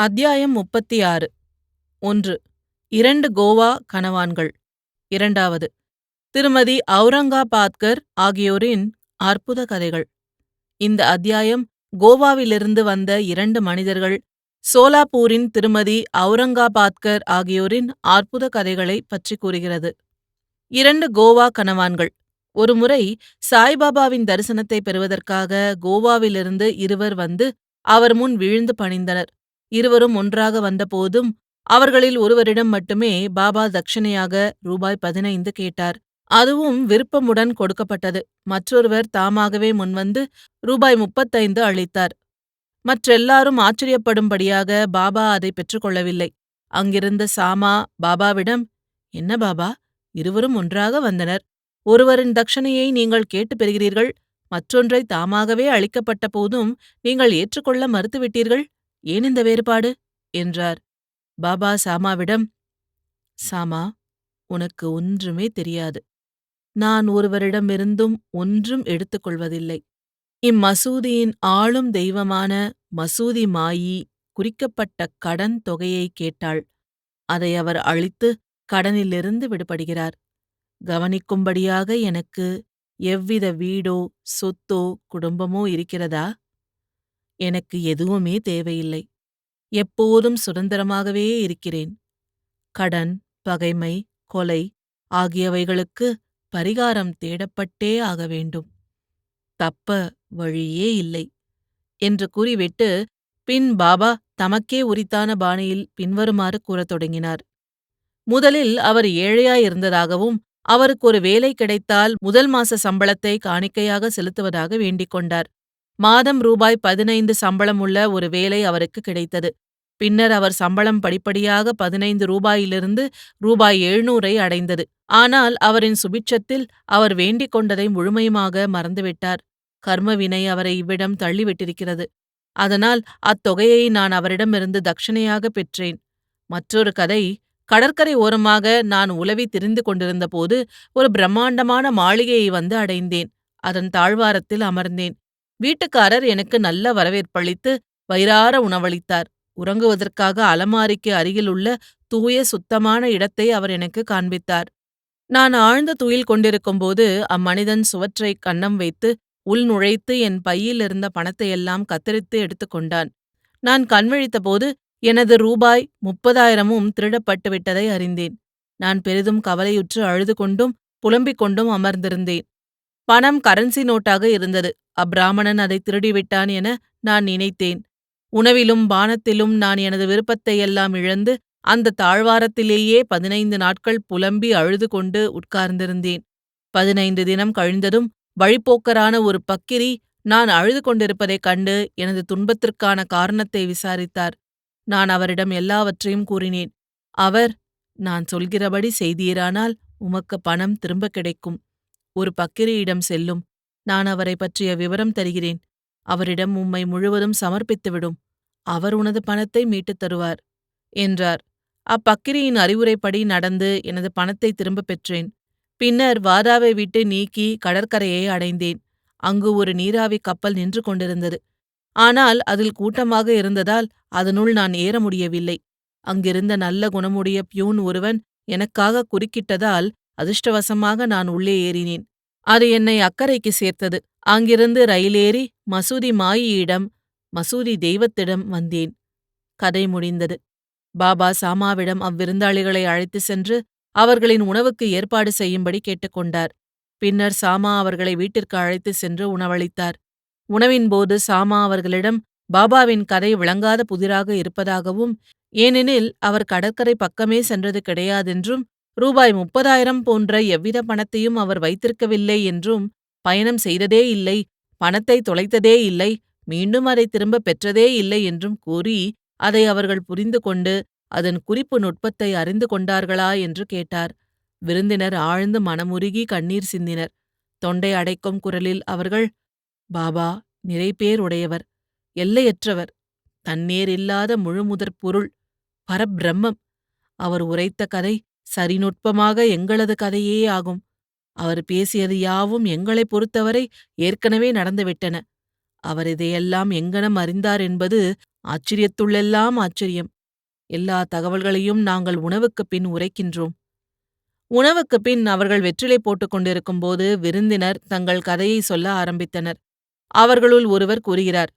அத்தியாயம் முப்பத்தி ஆறு ஒன்று. இரண்டு கோவா கனவான்கள். இரண்டாவது. திருமதி அவுரங்காபாத்கர் ஆகியோரின் அற்புத கதைகள். இந்த அத்தியாயம் கோவாவிலிருந்து வந்த இரண்டு மனிதர்கள் சோலாப்பூரின் திருமதி அவுரங்காபாத்கர் ஆகியோரின் அற்புத கதைகளை பற்றி கூறுகிறது. இரண்டு கோவா கனவான்கள். ஒருமுறை சாய்பாபாவின் தரிசனத்தை பெறுவதற்காக கோவாவிலிருந்து இருவர் வந்து அவர் முன் வீழ்ந்து பணிந்தனர். இருவரும் ஒன்றாக வந்தபோதும் அவர்களில் ஒருவரிடம் மட்டுமே பாபா தட்சிணையாக ரூபாய் பதினைந்து கேட்டார். அதுவும் விருப்பமுடன் கொடுக்கப்பட்டது. மற்றொருவர் தாமாகவே முன்வந்து ரூபாய் முப்பத்தைந்து அளித்தார். மற்றெல்லாரும் ஆச்சரியப்படும்படியாக பாபா அதை பெற்றுக்கொள்ளவில்லை. அங்கிருந்த சாமா பாபாவிடம் என்ன பாபா இருவரும் ஒன்றாக வந்தனர். ஒருவரின் தட்சணையை நீங்கள் கேட்டு பெறுகிறீர்கள். மற்றொன்றை தாமாகவே அளிக்கப்பட்ட போதும் நீங்கள் ஏற்றுக்கொள்ள மறுத்துவிட்டீர்கள். ஏன் இந்த வேறுபாடு? என்றார். பாபா சாமாவிடம் சாமா உனக்கு ஒன்றுமே தெரியாது. நான் ஒருவரிடமிருந்தும் ஒன்றும் எடுத்துக்கொள்வதில்லை. இம்மசூதியின் ஆளும் தெய்வமான மசூதி மாயி குறிக்கப்பட்ட கடன் தொகையை கேட்டாள். அதை அவர் அழித்து கடனிலிருந்து விடுபடுகிறார். கவனிக்கும்படியாக எனக்கு எவ்வித வீடோ சொத்தோ குடும்பமோ இருக்கிறதா? எனக்கு எதுவுமே தேவையில்லை. எப்போதும் சுதந்திரமாகவே இருக்கிறேன். கடன் பகைமை கொலை ஆகியவைகளுக்கு பரிகாரம் தேடப்பட்டே ஆக வேண்டும். தப்ப வழியே இல்லை என்று கூறிவிட்டு பின் பாபா தமக்கே உரித்தான பாணியில் பின்வருமாறு கூறத் தொடங்கினார். முதலில் அவர் ஏழையாயிருந்ததாகவும் அவருக்கு ஒரு வேலை கிடைத்தால் முதல் மாச சம்பளத்தை காணிக்கையாக செலுத்துவதாக வேண்டிக் கொண்டார். மாதம் ரூபாய் பதினைந்து சம்பளம் உள்ள ஒரு வேலை அவருக்கு கிடைத்தது. பின்னர் அவர் சம்பளம் படிப்படியாக பதினைந்து ரூபாயிலிருந்து ரூபாய் எழுநூறை அடைந்தது. ஆனால் அவரின் சுபிட்சத்தில் அவர் வேண்டிக் கொண்டதை முழுமையுமாக மறந்துவிட்டார். கர்மவினை அவரை இவ்விடம் தள்ளிவிட்டிருக்கிறது. அதனால் அத்தொகையை நான் அவரிடமிருந்து தட்சணையாக பெற்றேன். மற்றொரு கதை கடற்கரை ஓரமாக நான் உலவி திரிந்து கொண்டிருந்தபோது ஒரு பிரம்மாண்டமான மாளிகையை வந்து அடைந்தேன். அதன் தாழ்வாரத்தில் அமர்ந்தேன். வீட்டுக்காரர் எனக்கு நல்ல வரவேற்பளித்து வயிறார உணவளித்தார். உறங்குவதற்காக அலமாரிக்கு அருகிலுள்ள தூய சுத்தமான இடத்தை அவர் எனக்கு காண்பித்தார். நான் ஆழ்ந்த துயில் கொண்டிருக்கும்போது அம்மனிதன் சுவற்றை கன்னம் வைத்து உள் நுழைத்து என் பையில் இருந்த பணத்தையெல்லாம் கத்தரித்து எடுத்துக்கொண்டான் நான் கண்விழித்தபோது எனது ரூபாய் முப்பதாயிரமும் திருடப்பட்டுவிட்டதை அறிந்தேன். நான் பெரிதும் கவலையுற்று அழுது கொண்டும் புலம்பிக் கொண்டும் அமர்ந்திருந்தேன். பணம் கரன்சி நோட்டாக இருந்தது. அப்பிராமணன் அதை திருடிவிட்டான் என நான் நினைத்தேன். உணவிலும் பானத்திலும் நான் எனது விருப்பத்தையெல்லாம் இழந்து அந்த தாழ்வாரத்திலேயே பதினைந்து நாட்கள் புலம்பி அழுது கொண்டு உட்கார்ந்திருந்தேன். பதினைந்து தினம் கழிந்ததும் வழிப்போக்கரான ஒரு பக்கிரி நான் அழுது கொண்டிருப்பதைக் கண்டு எனது துன்பத்திற்கான காரணத்தை விசாரித்தார். நான் அவரிடம் எல்லாவற்றையும் கூறினேன். அவர் நான் சொல்கிறபடி செய்தீரானால் உமக்கு பணம் திரும்ப கிடைக்கும். ஒரு பக்கிரியிடம் செல்லும். நான் அவரை பற்றிய விவரம் தருகிறேன். அவரிடம் உம்மை முழுவதும் சமர்ப்பித்துவிடும். அவர் உனது பணத்தை மீட்டுத் தருவார் என்றார். அப்பக்கிரியின் அறிவுரைப்படி நடந்து எனது பணத்தை திரும்பப் பெற்றேன். பின்னர் வாதாவை விட்டு நீக்கி கடற்கரையை அடைந்தேன். அங்கு ஒரு நீராவி கப்பல் நின்று கொண்டிருந்தது. ஆனால் அதில் கூட்டமாக இருந்ததால் அதனுள் நான் ஏற முடியவில்லை. அங்கிருந்த நல்ல குணமுடைய பியூன் ஒருவன் எனக்காக குறுக்கிட்டதால் அதிர்ஷ்டவசமாக நான் உள்ளே ஏறினேன். அது என்னை அக்கறைக்கு சேர்த்தது. அங்கிருந்து ரயிலேறி மசூதி மாயியிடம் மசூதி தெய்வத்திடம் வந்தேன். கதை முடிந்தது. பாபா சாமாவிடம் அவ்விருந்தாளிகளை அழைத்து சென்று அவர்களின் உணவுக்கு ஏற்பாடு செய்யும்படி கேட்டுக்கொண்டார் பின்னர் சாமா அவர்களை வீட்டிற்கு அழைத்து சென்று உணவளித்தார். உணவின்போது சாமா அவர்களிடம் பாபாவின் கதை விளங்காத புதிராக இருப்பதாகவும் ஏனெனில் அவர் கடற்கரை பக்கமே சென்றது கிடையாதென்றும் ரூபாய் முப்பதாயிரம் போன்ற எவ்வித பணத்தையும் அவர் வைத்திருக்கவில்லை என்றும் பயணம் செய்ததே இல்லை பணத்தை தொலைத்ததே இல்லை மீண்டும் அதை திரும்ப பெற்றதே இல்லை என்றும் கூறி அதை அவர்கள் புரிந்து கொண்டு அதன் குறிப்பு நுட்பத்தை அறிந்து கொண்டார்களா என்று கேட்டார். விருந்தினர் ஆழ்ந்து மனமுருகி கண்ணீர் சிந்தினர். தொண்டை அடைக்கும் குரலில் அவர்கள் பாபா நிறைபேர் உடையவர் எல்லையற்றவர் தன்னேர் இல்லாத முழுமுதற் பொருள் பரபிரம்மம். அவர் உரைத்த கதை சரிநுட்பமாக எங்களது கதையே ஆகும். அவர் பேசியது யாவும் எங்களைப் பொறுத்தவரை ஏற்கனவே நடந்துவிட்டன அவர் இதையெல்லாம் எங்ஙனம் அறிந்தார் என்பது ஆச்சரியத்துள்ளெல்லாம் ஆச்சரியம். எல்லா தகவல்களையும் நாங்கள் உணவுக்குப் பின் உரைக்கின்றோம். உணவுக்குப் பின் அவர்கள் வெற்றிலை போட்டுக் கொண்டிருக்கும் போது விருந்தினர் தங்கள் கதையை சொல்ல ஆரம்பித்தனர். அவர்களுள் ஒருவர் கூறுகிறார்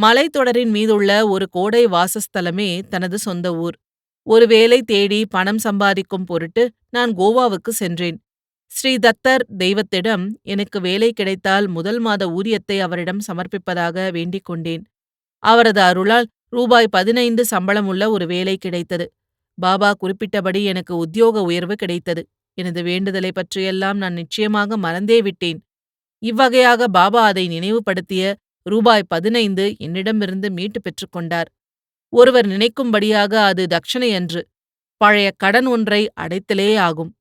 மலைத்தொடரின் மீதுள்ள ஒரு கோடை வாசஸ்தலமே தனது சொந்த ஊர். ஒரு வேலை தேடி பணம் சம்பாதிக்கும் பொருட்டு நான் கோவாவுக்கு சென்றேன். ஸ்ரீ தத்தர் தெய்வத்திடம் எனக்கு வேலை கிடைத்தால் முதல் மாத ஊதியத்தை அவரிடம் சமர்ப்பிப்பதாக வேண்டிக் கொண்டேன். அவரது அருளால் ரூபாய் பதினைந்து சம்பளமுள்ள ஒரு வேலை கிடைத்தது. பாபா குறிப்பிட்டபடி எனக்கு உத்தியோக உயர்வு கிடைத்தது. எனது வேண்டுதலை பற்றியெல்லாம் நான் நிச்சயமாக மறந்தே விட்டேன். இவ்வகையாக பாபா அதை நினைவுபடுத்திய ரூபாய் பதினைந்து என்னிடமிருந்து மீட்டு பெற்றுக்கொண்டார் ஒருவர் நினைக்கும்படியாக அது தட்சணையன்று. பழைய கடன் ஒன்றை அடைத்தலே ஆகும்.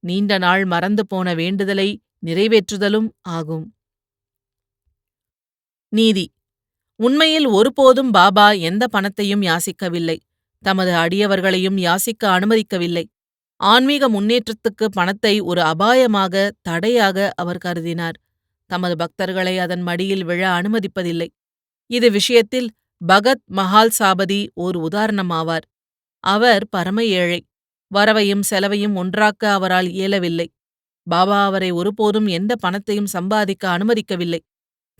நீண்ட நாள் மறந்து போன வேண்டுதலை நிறைவேற்றுதலும் ஆகும். நீதி. உண்மையில் ஒருபோதும் பாபா எந்த பணத்தையும் யாசிக்கவில்லை. தமது அடியவர்களையும் யாசிக்க அனுமதிக்கவில்லை. ஆன்மீக முன்னேற்றத்துக்கு பணத்தை ஒரு அபாயமாக தடையாக அவர் கருதினார். தமது பக்தர்களை அதன் மடியில் விழ அனுமதிப்பதில்லை. இது விஷயத்தில் பகத் மஹால் சாபதி ஓர் உதாரணமாவார். அவர் பரம ஏழை. வரவையும் செலவையும் ஒன்றாக்க அவரால் இயலவில்லை. பாபா அவரை ஒருபோதும் எந்த பணத்தையும் சம்பாதிக்க அனுமதிக்கவில்லை.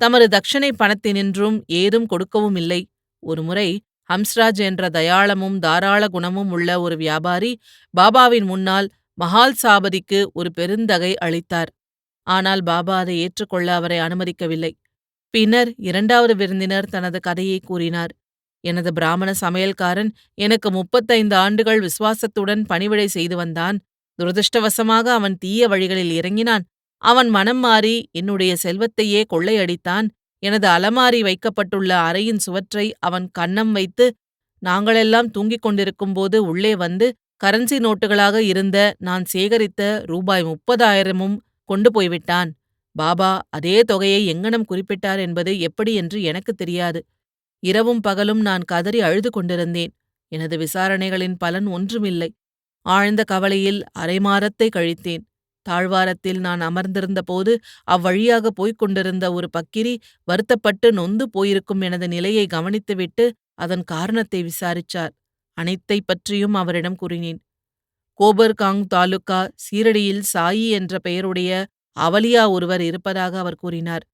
தமது தட்சணை பணத்தினின்றும் ஏதும் கொடுக்கவும் இல்லை. ஒருமுறை ஹம்ஸ்ராஜ் என்ற தயாளமும் தாராள குணமும் உள்ள ஒரு வியாபாரி பாபாவின் முன்னால் மஹால் சாபதிக்கு ஒரு பெருந்தகை அளித்தார். ஆனால் பாபா அதை ஏற்றுக்கொள்ள அவரை அனுமதிக்கவில்லை. பின்னர் இரண்டாவது விருந்தினர் தனது கதையை கூறினார். எனது பிராமண சமையல்காரன் எனக்கு முப்பத்தைந்து ஆண்டுகள் விசுவாசத்துடன் பணிவிடை செய்து வந்தான். துரதிருஷ்டவசமாக அவன் தீய வழிகளில் இறங்கினான். அவன் மனம் மாறி என்னுடைய செல்வத்தையே கொள்ளையடித்தான். எனது அலமாரி வைக்கப்பட்டுள்ள அறையின் சுவற்றை அவன் கன்னம் வைத்து நாங்களெல்லாம் தூங்கிக் கொண்டிருக்கும்போது உள்ளே வந்து கரன்சி நோட்டுகளாக இருந்த நான் சேகரித்த ரூபாய் முப்பதாயிரமும் கொண்டு போய்விட்டான். பாபா அதே தொகையை எங்கனம் குறிப்பிட்டார் என்பது எப்படி என்று எனக்கு தெரியாது. இரவும் பகலும் நான் கதறி அழுது கொண்டிருந்தேன். எனது விசாரணைகளின் பலன் ஒன்றுமில்லை. ஆழ்ந்த கவலையில் அரைமாரத்தை கழித்தேன். தாழ்வாரத்தில் நான் அமர்ந்திருந்தபோது அவ்வழியாக போய்க் கொண்டிருந்த ஒரு பக்கிரி வருத்தப்பட்டு நொந்து போயிருக்கும் எனது நிலையை கவனித்துவிட்டு அதன் காரணத்தை விசாரிச்சார். அனைத்தை பற்றியும் அவரிடம் கூறினேன். கோபர்காங் தாலுகா சீரடியில் சாயி என்ற பெயருடைய அவலியா ஒருவர் இருப்பதாக அவர் கூறினார்.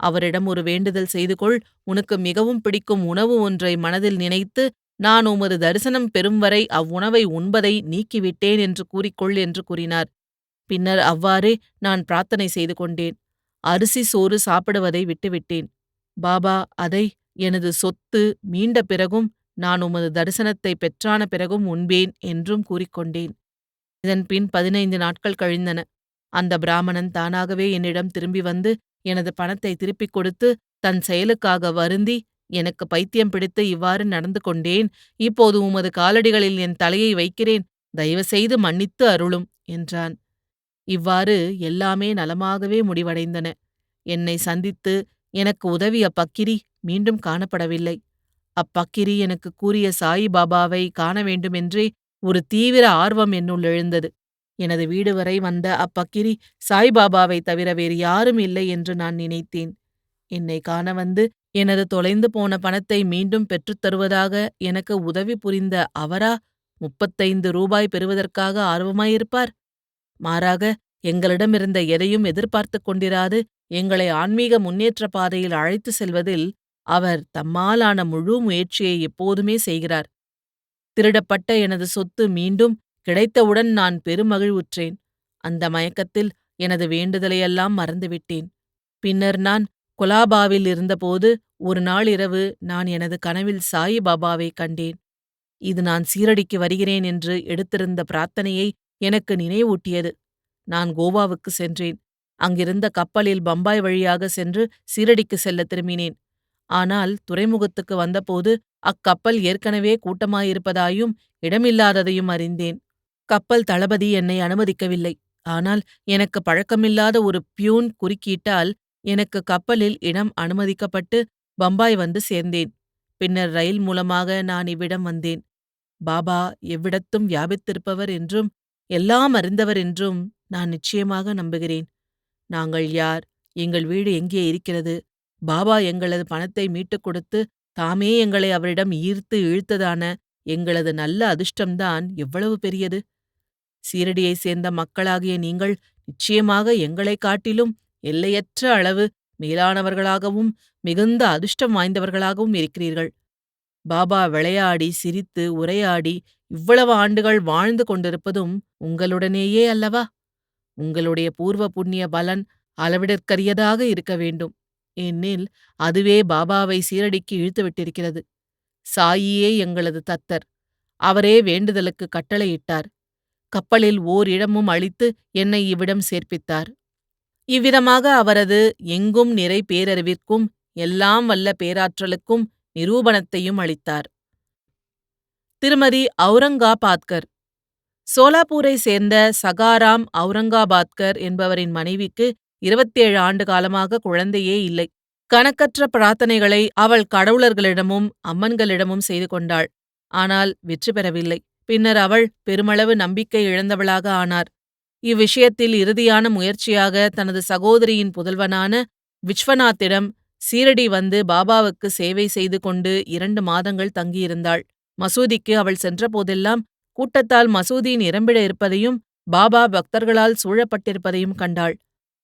அவரிடம் ஒரு வேண்டுதல் செய்து கொள் உனக்கு மிகவும் பிடிக்கும் உணவு ஒன்றை மனதில் நினைத்து நான் உமது தரிசனம் பெறும் வரை அவ்வுணவை உண்பதை நீக்கிவிட்டேன் என்று கூறிக்கொள் என்று கூறினார். பின்னர் அவ்வாறே நான் பிரார்த்தனை செய்து கொண்டேன். அரிசி சோறு சாப்பிடுவதை விட்டுவிட்டேன். பாபா அதை எனது சொத்து மீண்ட பிறகும் நான் உமது தரிசனத்தை பெற்றான பிறகும் உண்பேன் என்றும் கூறிக்கொண்டேன். இதன்பின் பதினைந்து நாட்கள் கழிந்தன. அந்த பிராமணன் தானாகவே என்னிடம் திரும்பி வந்து எனது பணத்தை திருப்பிக் கொடுத்து தன் செயலுக்காக வருந்தி எனக்கு பைத்தியம் பிடித்து இவ்வாறு நடந்து கொண்டேன். இப்போது உமது காலடிகளில் என் தலையை வைக்கிறேன். தயவுசெய்து மன்னித்து அருளும் என்றான். இவ்வாறு எல்லாமே நலமாகவே முடிவடைந்தன. என்னை சந்தித்து எனக்கு உதவிய பக்கிரி மீண்டும் காணப்படவில்லை. அப்பக்கிரி எனக்கு கூறிய சாயிபாபாவை காண வேண்டுமென்றே ஒரு தீவிர ஆர்வம் என்னுள் எழுந்தது. எனது வீடு வரை வந்த அப்பக்கிரி சாய்பாபாவை தவிர வேறு யாரும் இல்லை என்று நான் நினைத்தேன். என்னை காண வந்து எனது தொலைந்து போன பணத்தை மீண்டும் பெற்றுத் தருவதாக எனக்கு உதவி புரிந்த அவரா? முப்பத்தைந்து ரூபாய் பெறுவதற்காக ஆர்வமாயிருப்பார்? மாறாக எங்களிடமிருந்த எதையும் எதிர்பார்த்துக் கொண்டிராது எங்களை ஆன்மீக முன்னேற்ற பாதையில் அழைத்து செல்வதில் அவர் தம்மாலான முழு முயற்சியை எப்போதுமே செய்கிறார். திருடப்பட்ட எனது சொத்து மீண்டும் கிடைத்தவுடன் நான் பெருமகிழ்வுற்றேன். அந்த மயக்கத்தில் எனது வேண்டுதலையெல்லாம் மறந்துவிட்டேன். பின்னர் நான் கொலாபாவில் இருந்தபோது ஒரு நாள் இரவு நான் எனது கனவில் சாயி பாபாவை கண்டேன். இது நான் சீரடிக்கு வருகிறேன் என்று எடுத்திருந்த பிரார்த்தனையை எனக்கு நினைவூட்டியது. நான் கோவாவுக்கு சென்றேன். அங்கிருந்த கப்பலில் பம்பாய் வழியாக சென்று சீரடிக்கு செல்ல திரும்பினேன். ஆனால் துறைமுகத்துக்கு வந்தபோது அக்கப்பல் ஏற்கனவே கூட்டமாயிருப்பதாயும் இடமில்லாததையும் அறிந்தேன். கப்பல் தளபதி என்னை அனுமதிக்கவில்லை. ஆனால் எனக்கு பழக்கமில்லாத ஒரு பியூன் குறுக்கீட்டால் எனக்கு கப்பலில் இடம் அனுமதிக்கப்பட்டு பம்பாய் வந்து சேர்ந்தேன். பின்னர் ரயில் மூலமாக நான் இவ்விடம் வந்தேன். பாபா எவ்விடத்தும் வியாபித்திருப்பவர் என்றும் எல்லாம் அறிந்தவர் என்றும் நான் நிச்சயமாக நம்புகிறேன். நாங்கள் யார்? எங்கள் வீடு எங்கே இருக்கிறது? பாபா எங்களது பணத்தை மீட்டுக் கொடுத்து தாமே எங்களை அவரிடம் ஈர்த்து இழுத்ததான எங்களது நல்ல அதிர்ஷ்டம்தான் எவ்வளவு பெரியது. சீரடியைச் சேர்ந்த மக்களாகிய நீங்கள் நிச்சயமாக எங்களைக் காட்டிலும் எல்லையற்ற அளவு மேலானவர்களாகவும் மிகுந்த அதிர்ஷ்டம் வாய்ந்தவர்களாகவும் இருக்கிறீர்கள். பாபா விளையாடி சிரித்து உரையாடி இவ்வளவு ஆண்டுகள் வாழ்ந்து கொண்டிருப்பதும் உங்களுடனேயே அல்லவா? உங்களுடைய பூர்வ புண்ணிய பலன் அளவிடற்கரியதாக இருக்க வேண்டும். ஏனெனில் அதுவே பாபாவை சீரடிக்கு இழுத்துவிட்டிருக்கிறது. சாயியே எங்களது தத்தர். அவரே வேண்டுதலுக்கு கட்டளையிட்டார். கப்பலில் ஓர் இடமும் அளித்து என்னை இவ்விடம் சேர்ப்பித்தார். இவ்விதமாக அவரது எங்கும் நிறை பேரறிவிற்கும் எல்லாம் வல்ல பேராற்றலுக்கும் நிரூபணத்தையும் அளித்தார். திருமதி அவுரங்காபாத்கர் சோலாப்பூரை சேர்ந்த சகாராம் அவுரங்காபாத்கர் என்பவரின் மனைவிக்கு இருபத்தேழு ஆண்டு காலமாக குழந்தையே இல்லை. கணக்கற்ற பிரார்த்தனைகளை அவள் கடவுளர்களிடமும் அம்மன்களிடமும் செய்து கொண்டாள். ஆனால் வெற்றி பெறவில்லை. பின்னர் அவள் பெருமளவு நம்பிக்கை இழந்தவளாக ஆனார். இவ்விஷயத்தில் இறுதியான முயற்சியாக தனது சகோதரியின் புதல்வனான விஸ்வநாத்திடம் சீரடி வந்து பாபாவுக்கு சேவை செய்து கொண்டு இரண்டு மாதங்கள் தங்கியிருந்தாள். மசூதிக்கு அவள் சென்றபோதெல்லாம் கூட்டத்தால் மசூதி நிரம்பிட இருப்பதையும் பாபா பக்தர்களால் சூழப்பட்டிருப்பதையும் கண்டாள்.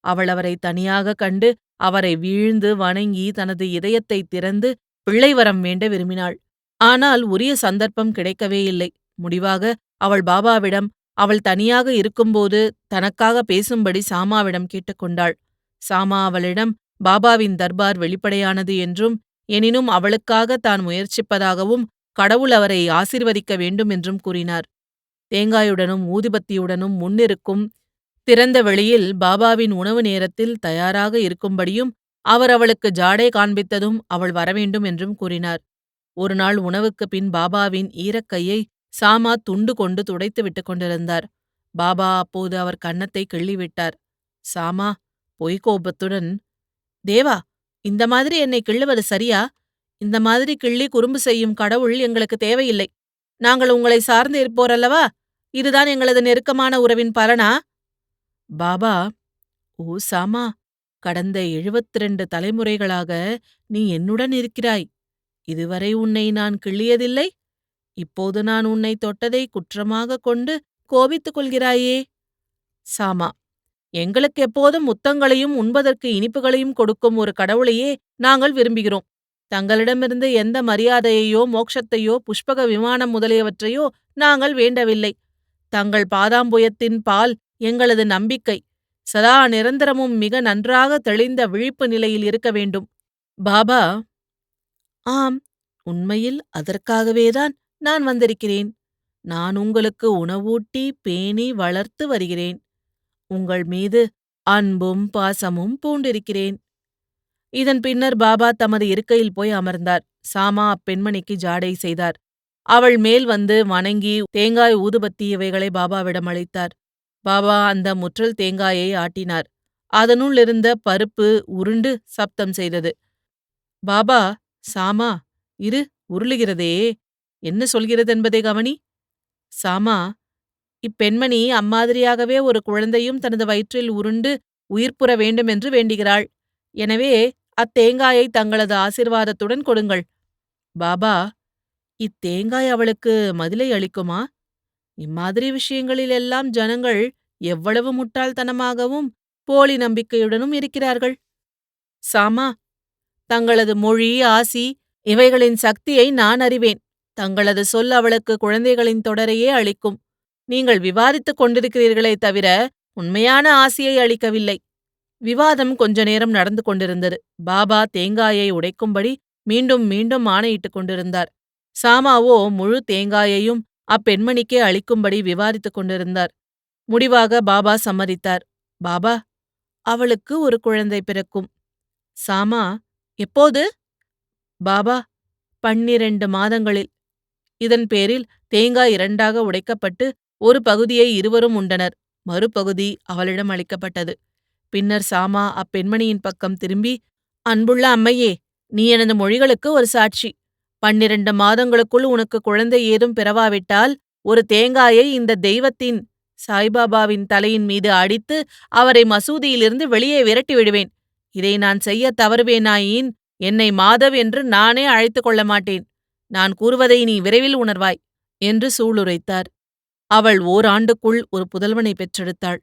அவள் அவரை தனியாக கண்டு அவரை வீழ்ந்து வணங்கி தனது இதயத்தை திறந்து பிள்ளை வரம் வேண்ட விரும்பினாள். ஆனால் உரிய சந்தர்ப்பம் கிடைக்கவே இல்லை. முடிவாக அவள் பாபாவிடம் அவள் தனியாக இருக்கும்போது தனக்காக பேசும்படி சாமாவிடம் கேட்டுக்கொண்டாள் சாமா அவளிடம் பாபாவின் தர்பார் வெளிப்படையானது என்றும் எனினும் அவளுக்காக தான் முயற்சிப்பதாகவும் கடவுள் அவரை ஆசிர்வதிக்க வேண்டும் என்றும் கூறினார். தேங்காயுடனும் ஊதிபத்தியுடனும் முன்னிருக்கும் திறந்த வெளியில் பாபாவின் உணவு நேரத்தில் தயாராக இருக்கும்படியும் அவர் அவளுக்கு ஜாடை காண்பித்ததும் அவள் வரவேண்டும் என்றும் கூறினார். ஒருநாள் உணவுக்கு பின் பாபாவின் ஈரக்கையை சாமா துண்டு கொண்டு துடைத்து விட்டுக் கொண்டிருந்தார். பாபா அப்போது அவர் கன்னத்தை கிள்ளிவிட்டார். சாமா பொய்கோபத்துடன் தேவா இந்த மாதிரி என்னை கிள்ளுவது சரியா? இந்த மாதிரி கிள்ளி குறும்பு செய்யும் கடவுள் எங்களுக்கு தேவையில்லை. நாங்கள் உங்களை சார்ந்து இருப்போரல்லவா இதுதான் எங்களது நெருக்கமான உறவின் பலனா? பாபா ஓ சாமா கடந்த எழுபத்திரண்டு தலைமுறைகளாக நீ என்னுடன் இருக்கிறாய். இதுவரை உன்னை நான் கிள்ளியதில்லை. இப்போது நான் உன்னை தொட்டதை குற்றமாகக் கொண்டு கோபித்துக் கொள்கிறாயே. சாமா எங்களுக்கு எப்போதும் முத்தங்களையும் உண்பதற்கு இனிப்புகளையும் கொடுக்கும் ஒரு கடவுளையே நாங்கள் விரும்புகிறோம். தங்களிடமிருந்து எந்த மரியாதையையோ மோக்ஷத்தையோ புஷ்பக விமானம் முதலியவற்றையோ நாங்கள் வேண்டவில்லை. தங்கள் பாதாம்புயத்தின் பால் எங்களது நம்பிக்கை சதா நிரந்தரமும் மிக நன்றாக தெளிந்த விழிப்பு நிலையில் இருக்க வேண்டும். பாபா ஆம் உண்மையில் அதற்காகவேதான் நான் வந்திருக்கிறேன். நான் உங்களுக்கு உணவூட்டி பேணி வளர்த்து வருகிறேன். உங்கள் மீது அன்பும் பாசமும் பூண்டிருக்கிறேன். இதன் பின்னர் பாபா தமது இருக்கையில் போய் அமர்ந்தார். சாமா அப்பெண்மணிக்கு ஜாடை செய்தார். அவள் மேல் வந்து வணங்கி தேங்காய் ஊதுபத்தி இவைகளை பாபாவிடம் அளித்தார். பாபா அந்த முற்றல் தேங்காயை ஆட்டினார். அதனுள்ளிருந்த பருப்பு உருண்டு சப்தம் செய்தது. பாபா சாமா இரு உருளுகிறதே. என்ன சொல்கிறதென்பதே கவனி. சாமா இப்பெண்மணி அம்மாதிரியாகவே ஒரு குழந்தையும் தனது வயிற்றில் உருண்டு உயிர்ப்புற வேண்டுமென்று வேண்டுகிறாள். எனவே அத்தேங்காயை தங்களது ஆசிர்வாதத்துடன் கொடுங்கள். பாபா இத்தேங்காய் அவளுக்கு மதிலை அளிக்குமா? இம்மாதிரி விஷயங்களில் எல்லாம் ஜனங்கள் எவ்வளவு முட்டாள்தனமாகவும் போலி நம்பிக்கையுடனும் இருக்கிறார்கள். சாமா தங்களது மொழி ஆசி இவைகளின் சக்தியை நான் அறிவேன். தங்களது சொல் அவளுக்கு குழந்தைகளின் தொடரையே அளிக்கும். நீங்கள் விவாதித்துக் கொண்டிருக்கிறீர்களே தவிர உண்மையான ஆசையை அளிக்கவில்லை. விவாதம் கொஞ்ச நேரம் நடந்து கொண்டிருந்தது. பாபா தேங்காயை உடைக்கும்படி மீண்டும் மீண்டும் ஆணையிட்டுக் கொண்டிருந்தார். சாமாவோ முழு தேங்காயையும் அப்பெண்மணிக்கே அளிக்கும்படி விவாதித்துக் கொண்டிருந்தார். முடிவாக பாபா சம்மதித்தார். பாபா அவளுக்கு ஒரு குழந்தை பிறக்கும். சாமா எப்போது? பாபா பன்னிரண்டு மாதங்களில். இதன் பேரில் தேங்காய் இரண்டாக உடைக்கப்பட்டு ஒரு பகுதியை இருவரும் உண்டனர். மறுபகுதி அவளிடம் அளிக்கப்பட்டது. பின்னர் சாமா அப்பெண்மணியின் பக்கம் திரும்பி அன்புள்ள அம்மையே நீ எனது மொழிகளுக்கு ஒரு சாட்சி. பன்னிரண்டு மாதங்களுக்குள் உனக்கு குழந்தை ஏதும் பிறவாவிட்டால் ஒரு தேங்காயை இந்த தெய்வத்தின் சாய்பாபாவின் தலையின் மீது அடித்து அவரை மசூதியிலிருந்து வெளியே விரட்டி விடுவேன். இதை நான் செய்ய தவறுவேனாயின் என்னை மாதவ் என்று நானே அழைத்துக் கொள்ள மாட்டேன். நான் கூறுவதை நீ விரைவில் உணர்வாய் என்று சூளுரைத்தார். அவள் ஓராண்டுக்குள் ஒரு புதல்வனை பெற்றெடுத்தாள்.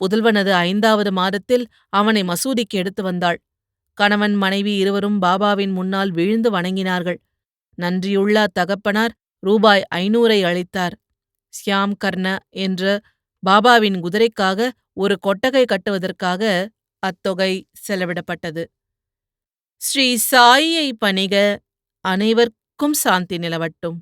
புதல்வனது ஐந்தாவது மாதத்தில் அவனை மசூதிக்கு எடுத்து வந்தாள். கணவன் மனைவி இருவரும் பாபாவின் முன்னால் விழுந்து வணங்கினார்கள். நன்றியுள்ளா தகப்பனார் ரூபாய் ஐநூறை அளித்தார். ஸ்யாம் கர்ண என்ற பாபாவின் குதிரைக்காக ஒரு கொட்டகை கட்டுவதற்காக அத்தொகை செலவிடப்பட்டது. ஸ்ரீ சாயியை பணிக அனைவர்க்கும் சாந்தி நிலவட்டும்.